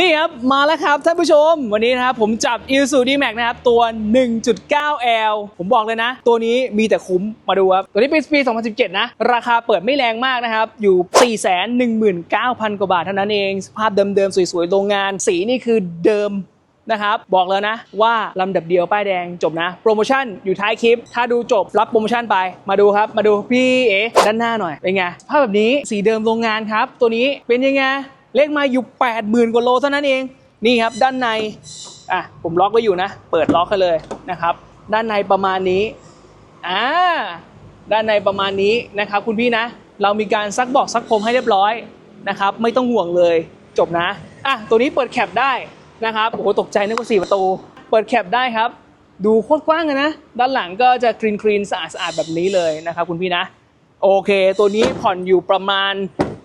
นี่ครับ มาแล้วครับท่านผู้ชม วันนี้นะครับผมจับ i s u d m a x นะครับ ตัว 1.9L ผมบอกเลยนะ ตัวนี้มีแต่คุ้มมาดูครับ ตัวนี้เป็นปี 2017 นะ ราคาเปิดไม่แรงมากนะครับ อยู่ 419,000 กว่าบาทเท่านั้นเอง สภาพเดิมๆ สวยๆ โรงงาน สีนี่คือเดิมนะครับบอกแล้วนะว่าลำดับเดียวป้ายแดงจบนะ โปรโมชั่นอยู่ท้ายคลิป ถ้าดูจบรับโปรโมชั่นไปมาดูครับ มาดูพี่เอ๋ด้านหน้าหน่อยเป็นไงภาพแบบนี้สีเดิมโรงงานครับ ตัวนี้เป็นยังไง เลขมาอยู่ 80,000 กว่าโลเท่านั้นเอง นี่ครับด้านใน อะผมล็อกไว้อยู่นะ เปิดล็อกกันเลยนะครับ ด้านในประมาณนี้ อ่า ด้านในประมาณนี้นะครับ คุณพี่นะ เรามีการซักบอกซักพรมให้เรียบร้อยนะครับ ไม่ต้องห่วงเลย จบนะ อะ ตัวนี้เปิดแคปได้นะครับ โอ้โห ตกใจนึกว่าสี่ประตู เปิดแคปได้ครับ ดูโคตรกว้างเลยนะ ด้านหลังก็จะคลีนคลีนสะอาดสะอาดแบบนี้เลยนะครับคุณพี่นะ โอเค ตัวนี้ผ่อนอยู่ประมาณ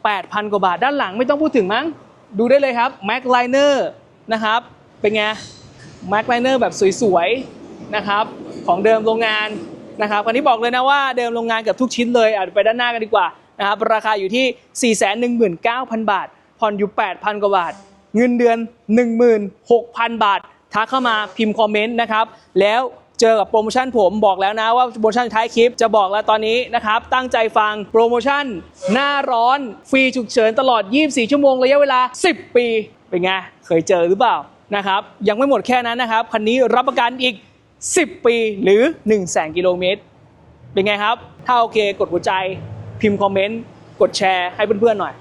8,000 กว่าบาท ด้านหลังไม่ต้องพูดถึงมั้ง ดูได้เลยครับ Mac Liner นะครับ เป็นไง Mac Liner แบบสวยๆ นะครับ ของเดิมโรงงานนะครับอันนี้บอกเลยนะว่าเดิมโรงงานเกับทุกชิ้นเลยอะไปด้านหน้ากันดีกว่านะครับ ราคาอยู่ที่ 419,000 บาท ผ่อนอยู่ 8,000 กว่าบาท เงินเดือน 16,000 บาท ทักเข้ามาพิมพ์คอมเมนต์นะครับ แล้ว เจอกับโปรโมชั่นผมบอกแล้วนะว่าโปรโมชั่นท้ายคลิปจะบอกแล้วตอนนี้นะครับ ตั้งใจฟังโปรโมชั่น หน้าร้อนฟรีฉุกเฉินตลอด 24 ชั่วโมงระยะเวลา 10 ปี เป็นไง เคยเจอหรือเปล่านะครับยังไม่หมดแค่นั้นนะครับคันนี้รับประกันอีก 10 ปีหรือ 1 0 0 0 0 0กิโลเมตรเป็นไงครับ ถ้าโอเคกดหัวใจพิมพ์คอมเมนต์กดแชร์ให้เพื่อนๆหน่อย